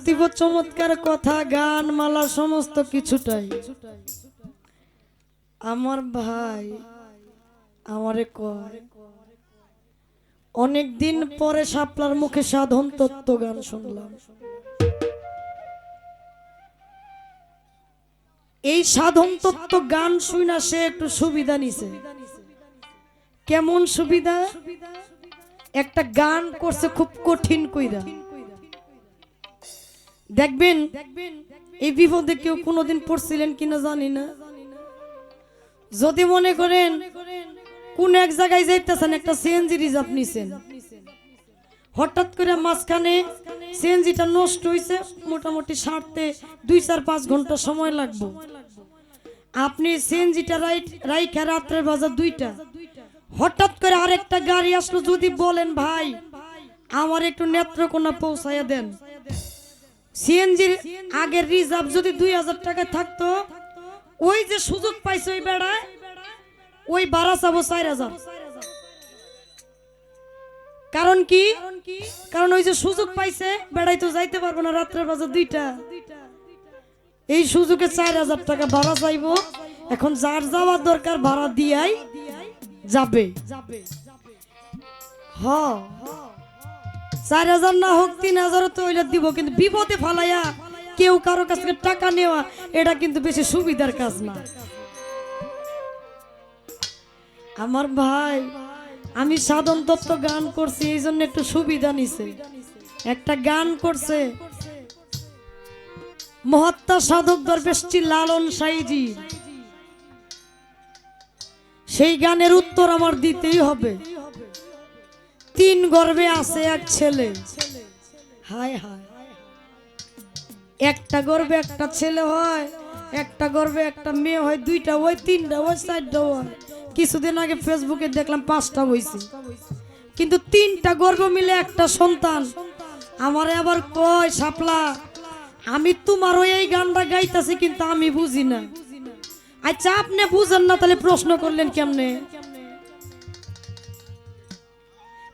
অতীব চমৎকার কথা, গান, মালা, সমস্ত কিছুটাই। আমার ভাই আমারে কয় অনেক দিন পরে শাপলার মুখে সাধন তত্ত্ব গান শুনলাম। এই সাধন তত্ত্ব গান শুনা সে একটু সুবিধা নিছে। কেমন সুবিধা? একটা গান করছে খুব কঠিন কইরা। দেখবেন, এই বিপদে কেউ কোনোদিন পড়ছিলেন কিনা জানি না। যদি মনে করেন, কোন এক জায়গায় যাইতেছেন, একটা সিএনজি রিজার্ভ নিছেন। হঠাৎ করে মাঝখানে সিএনজিটা নষ্ট হয়েছে মোটামুটি সারতে দুই চার পাঁচ ঘণ্টা সময় লাগবে। আপনি সিএনজিটা রাইট, রাইখা রাত্রের বাজার দুইটা। হঠাৎ করে আরেকটা গাড়ি আসলো, যদি বলেন, ভাই, আমার একটু নেত্রকোনা পৌঁছাইয়া দেন। সিএনজির আগের রিজার্ভ যদি দুই হাজার টাকা থাকতো, ওই যে সুযোগ পাইছে ওই বেড়ায়, ওই বাড়া চাবো চার হাজার। কারণ কি? কারণ ওই যে সুযোগ পাইছে বেড়াই তো যাইতে পারব না রাত্রের বাজার দুইটা। এই সুযোগে চার হাজার টাকা ভাড়া চাইব। এখন যার যাওয়ার দরকার, ভাড়া দিয়াই যাবে। হ। চার হাজার না হোক, তিন হাজারও তো ওইটা দিব, কিন্তু বিপদে ফালাইয়া কেউ কারও কাছ থেকে টাকা নেওয়া, এটা কিন্তু বেশি সুবিধার কাজ না। আমার ভাই, আমি সাধন তত্ত্ব গান করছি, এই জন্য একটু সুবিধা নিছে। একটা গান করছে, মহাত্মা সাধক দরবেশটি লালন সাইজি। সেই গানের উত্তর আমার দিতেই হবে। তিন গর্বে আছে এক ছেলে। হায় হায়। একটা গর্বে একটা ছেলে হয়, একটা গর্বে একটা মেয়ে হয়, দুইটা ওই তিনটা ওই চারটা হয়। কিছুদিন আগে ফেসবুকে দেখলাম পাঁচটা হয়েছে কিন্তু তিনটা গর্ব মিলে একটা সন্তান। আমারে আবার কয় সাপলা আমি তোমার ওই এই গানটা গাইতাছি, কিন্তু আমি বুঝি না। আচ্ছা আপনি বুঝেন না, তাহলে প্রশ্ন করলেন কেমনে?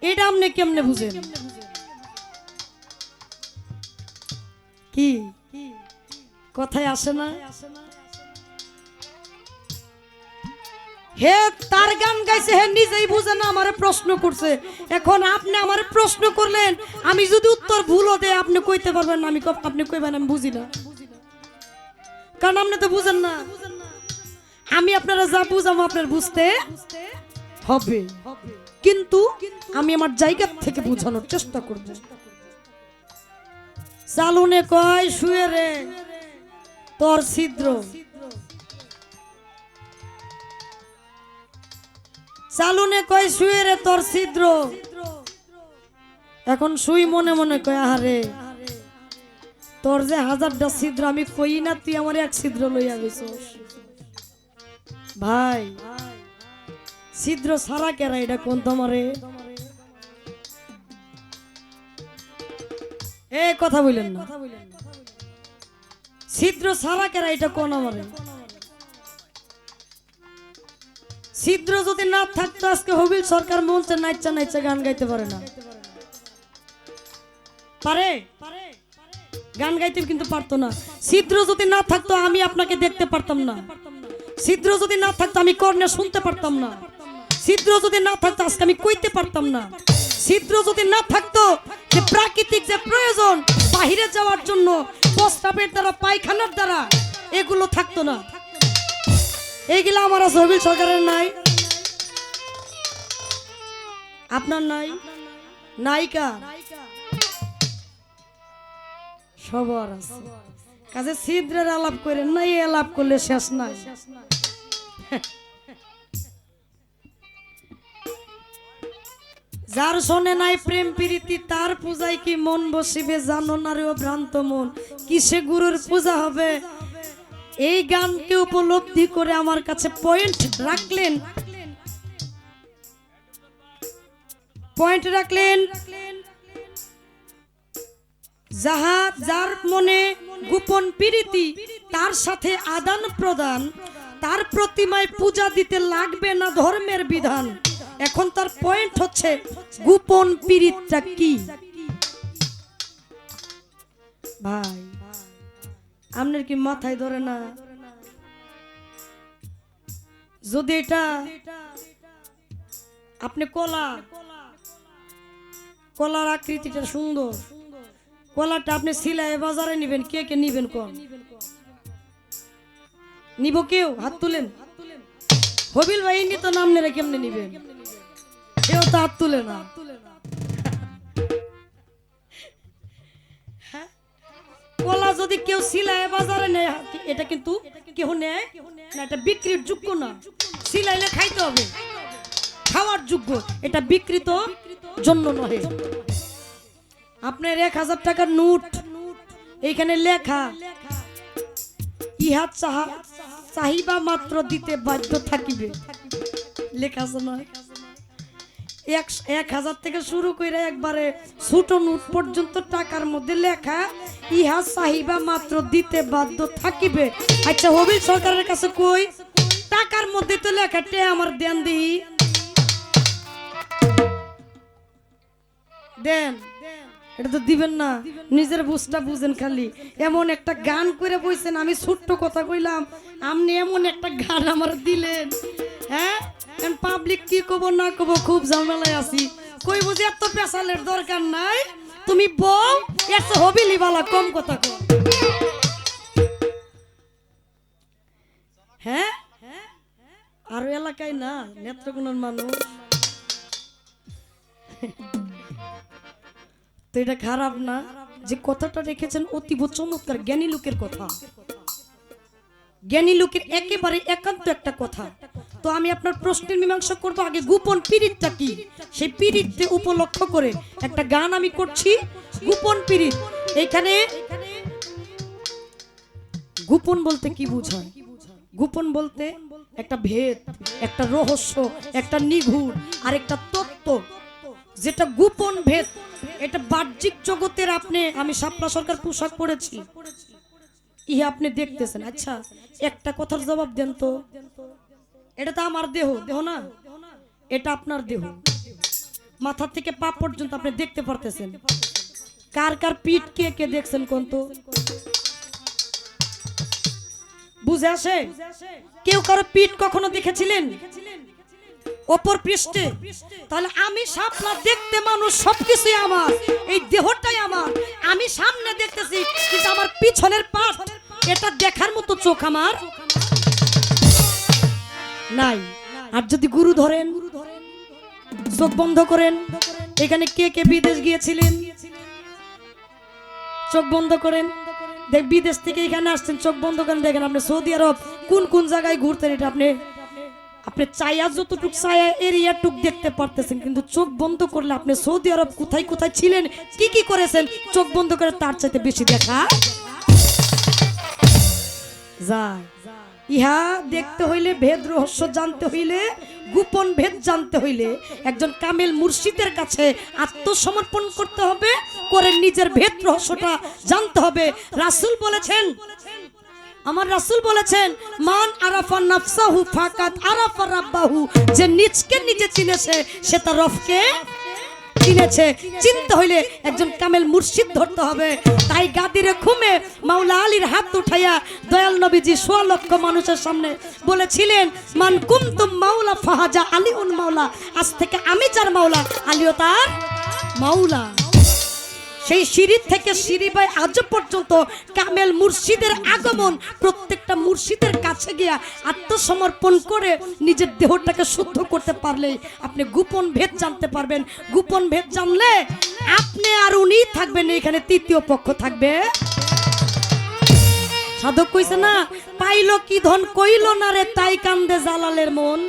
এটা আপনি কেমনে বুঝেন? কি? কথায় আসে না? হে, তার গান গাইছে, হে, নিজেই বুঝে না, আমারে প্রশ্ন করছে। এখন আপনি আমারে প্রশ্ন করলেন, আমি যদি উত্তর ভুল হতে আপনি কইতে পারবেন না, আমি আপনি কইবেন, আমি বুঝি না। কারণ আপনি তো বুঝেন না। আমি আপনারা যা বুঝাবো, আপনার বুঝতে হবে। কিন্তু আমি আমার জায়গা থেকে বোঝানোর চেষ্টা করব। চালুনে কয়, শুয়ে রে, তোর ছিদ্র। চালুনে কয়, শুয়ে রে, তোর ছিদ্র। এখন শুই মনে মনে কয়, আহারে, তোর যে হাজারটা ছিদ্র, আমি কই না তুই আমার এক ছিদ্র লইয়া গেছিস? ভাই ছিদ্র সারা কেরা, এটা কোন তোমারে? এ, কথা বললেন না। ছিদ্র সারা কেরা, এটা কোন আমারে? ছিদ্র যদি না থাকতো, আজকে হবিল সরকার মঞ্চে নাইচা নাইচা গান গাইতে পারে না। পারে? গান গাইতে কিন্তু পারতো না। ছিদ্র যদি না থাকতো, আমি আপনাকে দেখতে পারতাম না। ছিদ্র যদি না থাকতো, আমি কর্ণে শুনতে পারতাম না। ছিদ্র যদি না থাকতো, আজকে আমি কইতে পারতাম না। ছিদ্র যদি না থাকতো, যে প্রাকৃতিক যে প্রয়োজন, বাহিরে যাওয়ার জন্য প্রস্তাবের দ্বারা, পায়খানার দ্বারা, এগুলো থাকতো না। এইগুলো আমার আছে সরকারের নাই। আপনার নাই? নায়িকা? সবার আছে। কাজে ছিদ্রের আলাপ করে নাই আলাপ করলে শেষ নাই। যার শোনে নাই প্রেম প্রীতি, তার পূজায় কি মন বসিবে জানো না রে ভ্রান্ত মন? কিসে গুরুর পূজা হবে? এই গানকে উপলব্ধি করে আমার কাছে পয়েন্ট রাখলেন। পয়েন্ট রাখলেন। যাহা যার মনে গোপন প্রীতি, তার সাথে আদান প্রদান, তার প্রতিমায় পূজা দিতে লাগবে না ধর্মের বিধান। এখন তার পয়েন্ট হচ্ছে গোপন পীড়িতটা কি? ভাই, আপনার কি মাথায় ধরে না? যদি এটা আপনি কলা, কলার আকৃতিটা সুন্দর, কলাটা আপনি সিলাই বাজারে নিবেন, কে কে নিবেন কম নিব কেউ? হাত তুলেন। হবিল ভাই তো নাম নেড়ে কেমনে নিবেন? কেউ তো তুলে না। হ্যাঁ? কলা যদি কেউ সিলাই বাজারে নেয়, এটা কিন্তু কেউ নেয়? না, এটা বিক্রির যোগ্য না। সিলাইলে খাইতে হবে। খাওয়ার যোগ্য। এটা বিকৃত জন্য নয় আপনার এক হাজার টাকার নোট, এইখানে লেখা, ইহা চাহা চাহিবা মাত্র দিতে বাধ্য থাকিবে। লেখা আছে এক এক হাজার থেকে শুরু করে একবারে ছোট নোট পর্যন্ত টাকার মধ্যে লেখা, ইহা চাহিবা মাত্র দিতে বাধ্য থাকিবে। আচ্ছা হবিল সরকারের কাছে কই? টাকার মধ্যে তো লেখা টে আমার দেন দিই দেন। এটা তো দিবেন না। নিজের বুঝটা বুঝেন খালি। এমন একটা গান করে বইছেন, আমি ছোট্ট কথা কইলাম, আপনি এমন একটা গান আমার দিলেন হ্যাঁ? পাবলিক কি কব, না কব, খুব ঝামেলায় আছি। কই বুঝি এত পেশালের দরকার নাই। তুমি বউ, এত হবিলি বালা কম কথা কম হ্যাঁ? আরও এলাকায় না, নেত্রকোনার মানুষ। তো এটা খারাপ না, যে কথাটা রেখেছেন অতীব চমৎকার, জ্ঞানী লোকের কথা। জ্ঞানী লোকের একেবারে একান্ত একটা কথা। তো আমি আপনার প্রশ্নের মীমাংসা করব। আগে গোপন পীড়িতটা কি? সেই পীড়িতকে উপলক্ষ করে একটা গান আমি করছি, গোপন পীড়িত এইখানে গোপন বলতে কি বুঝায়? গোপন বলতে একটা ভেদ, একটা রহস্য, একটা নিঘুর আর একটা তত্ত্ব। যেটা গোপন ভেদ, এটা বাহ্যিক জগতের আপনি, আমি শাপলা সরকার পোশাক পরেছি। ইহে আপনি দেখতেছেন। আচ্ছা একটা কথার জবাব দেন তো। এটা তো আমার দেহ দেহ না? এটা আপনার দেহ। মাথা থেকে পা পর্যন্ত আপনি দেখতে পারতেছেন। কার কার পিঠ কে কে দেখছেন কোন তো বুঝে আসে? কেউ কারও পিঠ কখনো দেখেছিলেন? অপর পৃষ্ঠে? তাহলে আমি সাপলা দেখতে মানুষ, সবকিছুই আমার। এই দেহটাই আমার। আমি সামনে দেখতেছি, কিন্তু আমার পিছনের পাশ এটা দেখার মতো চোখ আমার নাই। আর যদি গুরু ধরেন, চোখ বন্ধ করেন, এখানে কে কে বিদেশ গিয়েছিলেন? চোখ বন্ধ করেন। দেখ, বিদেশ থেকে এখানে আসছেন, চোখ বন্ধ করেন। দেখেন আপনি সৌদি আরব, কোন কোন জায়গায় ঘুরতেন এটা আপনি? আপনি চাইয়া যতটুক চায়া এরিয়া টুক দেখতে পারতেছেন, কিন্তু চোখ বন্ধ করলে আপনি সৌদি আরব কোথায় কোথায় ছিলেন, কি কি করেছেন, চোখ বন্ধ করে তার চাইতে বেশি দেখা যায়। ইহা দেখতে হইলে ভেদ রহস্য জানতে হইলে, গোপন ভেদ জানতে হইলে। একজন কামেল মুর্শিদের কাছে আত্মসমর্পণ করতে হবে, করে নিজের ভেদ রহস্যটা জানতে হবে। রাসূল বলেছেন, আমার রাসূল বলেছেন, মান আরাফা নাফসাহু ফাকাত আরাফা রাব্বাহু যে নিজকে নিজে চিনেছে, সে তার রবকে চিনেছে চিনতে হইলে একজন কামেল মুর্শিদ ধরতে হবে। তাই গাদিরে খুমে মাওলা আলীর হাত উঠাইয়া দয়াল নবীজি সোয়া লক্ষ মানুষের সামনে বলেছিলেন, মান কুমতুম মাওলা ফাহাজা আলী উন মাওলা। আজ থেকে আমি চার মাওলা, আলীও তার মাওলা। সেই সিঁড়ি থেকে সিঁড়ি বাই আজ পর্যন্ত কামেল মুর্শিদের আগমন। প্রত্যেকটা মুর্শিদের কাছে গিয়া আত্মসমর্পণ করে নিজের দেহটাকে শুদ্ধ করতে পারলে আপনি গোপন ভেদ জানতে পারবেন। গোপন ভেদ জানলে আপনি আর উনি থাকবেন, এখানে তৃতীয় পক্ষ থাকবে। সাধক কইছে না, পাইল কি ধন কইল না রে, তাই কান্দে জালালের মন।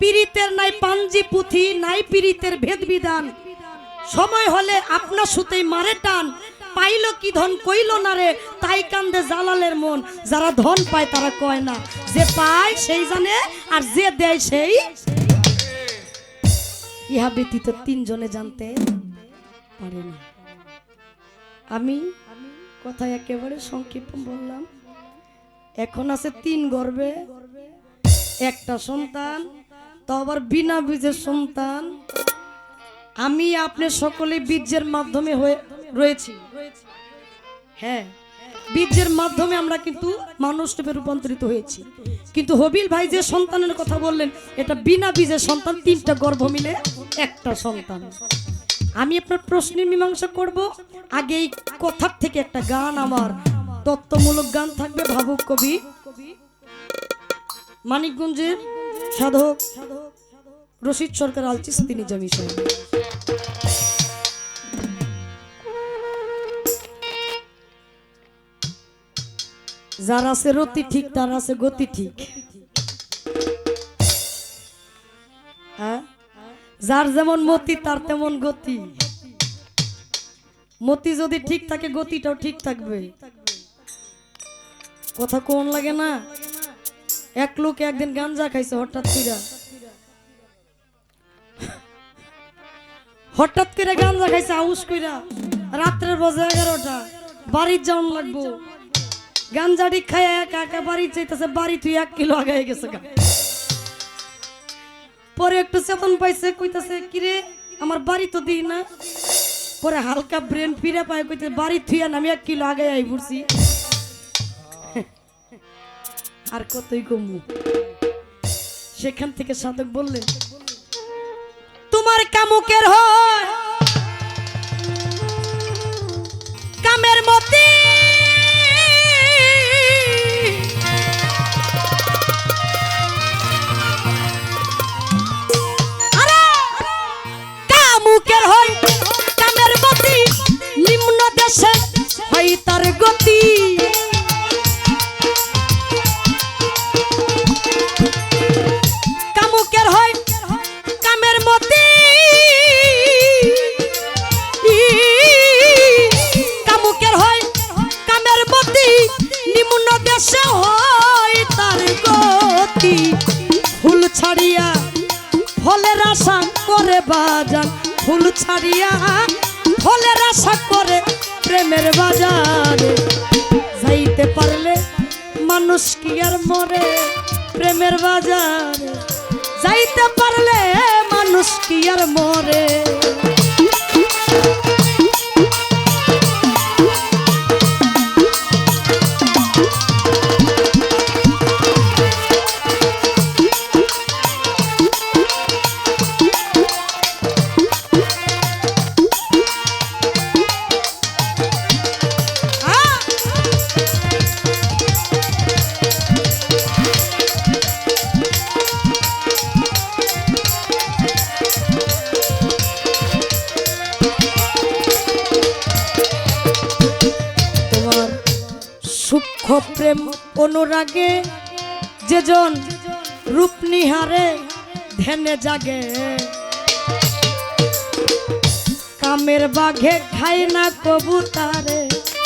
পীড়িতের নাই পাঞ্জি পুঁথি, নাই পীড়িতের ভেদ বিধান সময় হলে আপনা সুতেই মারে টান। পাইল কি ধন, কইল না রে, তাই কান্দে জালালের মন। যারা ধন পায় তারা কয় না, যে পায় সেই জানে, আর যে দেয় সেই ইহা ব্যতীত তিনজনে জানতে পারে না। আমি কথা একেবারে সংক্ষিপ্ত বললাম, এখন আছে তিন গর্বে। একটা সন্তান, তো আবার বিনা বীজের সন্তান। আমি আপনি সকলে বীর্যের মাধ্যমে হয়ে রয়েছি। হ্যাঁ বীর্যের মাধ্যমে আমরা কিন্তু মানুষ রূপে রূপান্তরিত হয়েছি। কিন্তু হবিল ভাই যে সন্তানের কথা বললেন, এটা বিনা বীজের সন্তান, তিনটা গর্ভ মিলে একটা সন্তান। আমি আপনার প্রশ্নের মীমাংসা করব। আগে এই কথার থেকে একটা গান আমার, তত্ত্বমূলক গান থাকবে, ভাবুক কবি। মানিকগঞ্জের সাধক রশিদ সরকার আলচিস, তিনি জমি সাহেব যার আছে রতি ঠিক, তার আছে গতি ঠিক। হ্যাঁ? যার যেমন মতি, তার তেমন গতি। মতি যদি ঠিক থাকে, গতিটাও ঠিক থাকবে। কথা কোন লাগে না? এক লোক একদিন গাঞ্জা খাইছে হঠাৎ করে হঠাৎ করে গাঞ্জা খাইছে আউস কইরা। রাত্রের বাজে এগারোটা, বাড়ির যাওয়ান লাগবো। গাঞ্জাটি খায় একা বাড়ি চাইতেছে বাড়ি তুই এক কিলো আগায় গেছে পরে একটু চেতন পাইছে, কইতাছে, কিরে, আমার বাড়ি তো দিই না। পরে হালকা ব্রেন ফিরে পায়, কইতে, বাড়ি থুইয়া আমি এক কিলো আগে আই পড়ছি আর কতই কমু। সেখান থেকে সাধক বললেন তোমার কামুকের হয়, কামের মতি দেশে তার গতি। কামুকের কামের দেশে হয় তার গতি। ফুল ছাড়িয়া ফলের আশা করে ফুল ছাড়িয়া ফলের আশা করে প্রেমের বাজারে যাইতে পারলে মানুষ কি আর মরে? প্রেমের বাজারে যাইতে পারলে মানুষ কি আর মরে? যেজন রূপ নিহারে ধ্যানে জাগে। কামের বাঘে খাই না কবুতারে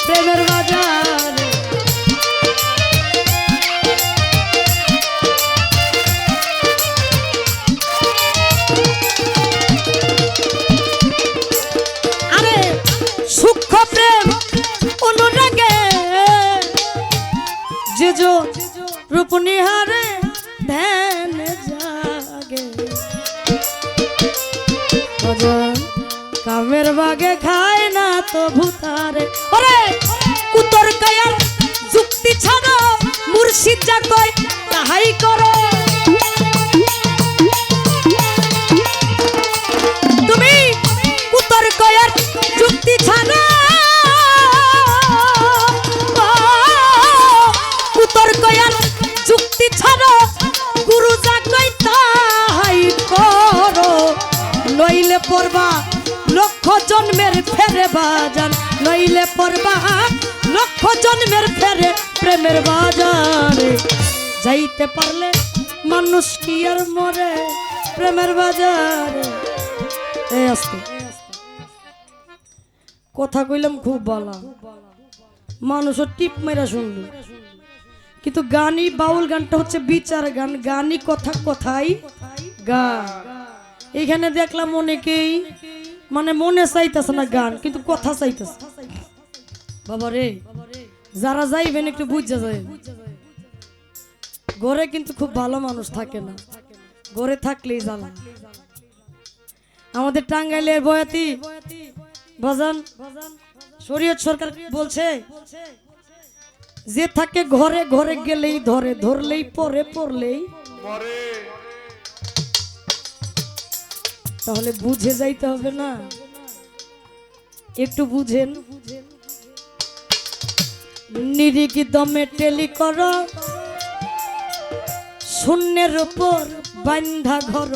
প্রেমের বাজারে। সূক্ষ্ম প্রেম অনুরাগে যে রূপ ধ্যান জাগে কামের বাগে খায় না তো ভূতারে ওরে যাইতে পারলে মানুষ কি আর মরে? প্রেমের বাজারে। আস্তে। কথা কইলাম, খুব ভালো মানুষও টিপ মেরা শুনলো। কিন্তু গানই, বাউল গানটা হচ্ছে বিচার গান। গানই কথা কথাই গান। এখানে দেখলাম অনেকেই মানে মনে চাইতেছে না গান, কিন্তু কথা চাইতেছে। বাবা রে যারা যাইবেন একটু বুঝা যায়। ঘরে কিন্তু খুব ভালো মানুষ থাকে না। ঘরে থাকলেই জ্বালা। আমাদের টাঙ্গাইলের বয়াতি বাজান শরীয়ত সরকার বলছে যে থাকে ঘরে ঘরে গেলেই ধরে ধরলেই পরে পড়লেই তাহলে বুঝে যাইতে হবে না। একটু বুঝেন। নিরিকি দমে টেলি কর। শূন্যের উপর বান্ধা ঘর।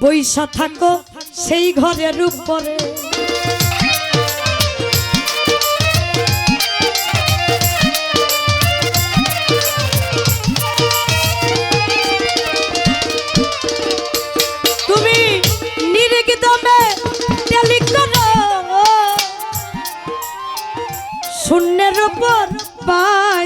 বৈশা থাকো সেই ঘরের উপরে। শূন্যের উপর বান্ধা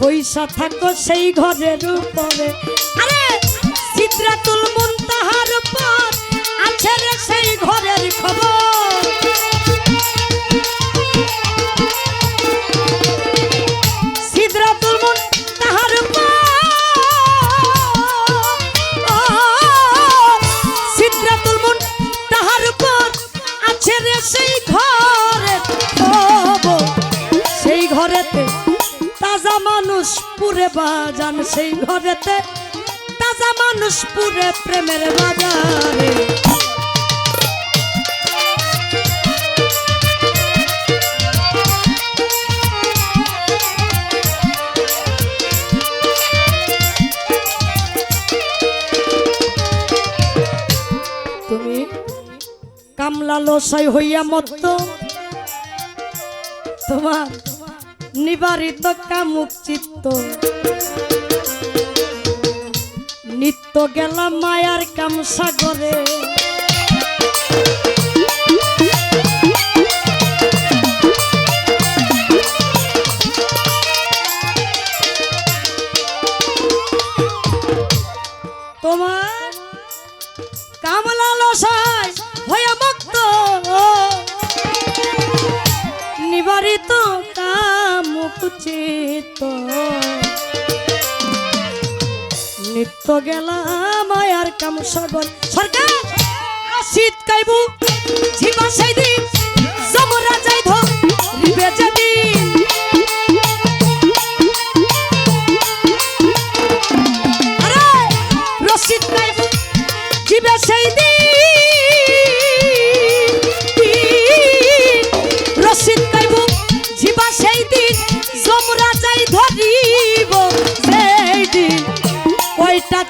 বৈশা থাকো সেই ঘরের উপরে। আরে সিদ্রাতুল মুনতাহার উপর আছে রে সেই ঘরের খবর। পুরে বাজান সেই ঘরেতে। তাজা মানুষ পুরে প্রেমের বাজারে। কামলা লসাই হইয়া মত্ত। তোমার নিবারিত কামুক চিত্ত নিত্য গেলাম মায়ার কাম সাগরে কামুকুচিত নিত্য গেলাম মায়ার কাম সাগর সরকার শীত কাইবু, ঝিমা সেই দিন সমরা যাই ধর রিবে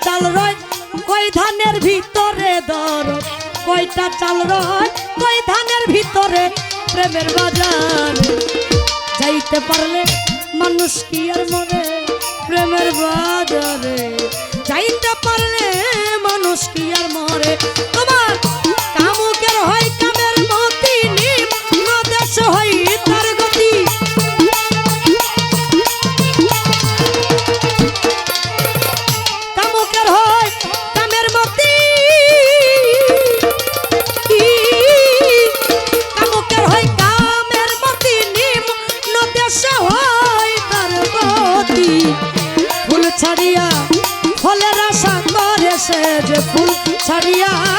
চাল রয় কয় ধানের ভিতরে দর? কয়টা চাল রয় কয় ধানের ভিতরে প্রেমের বাজার? যাইতে পারলে মানুষ কি আর মরে প্রেমের বাজারে? যাইতে পারলে মানুষ কি আর মরে? তোমার কামুকের হয় ফুল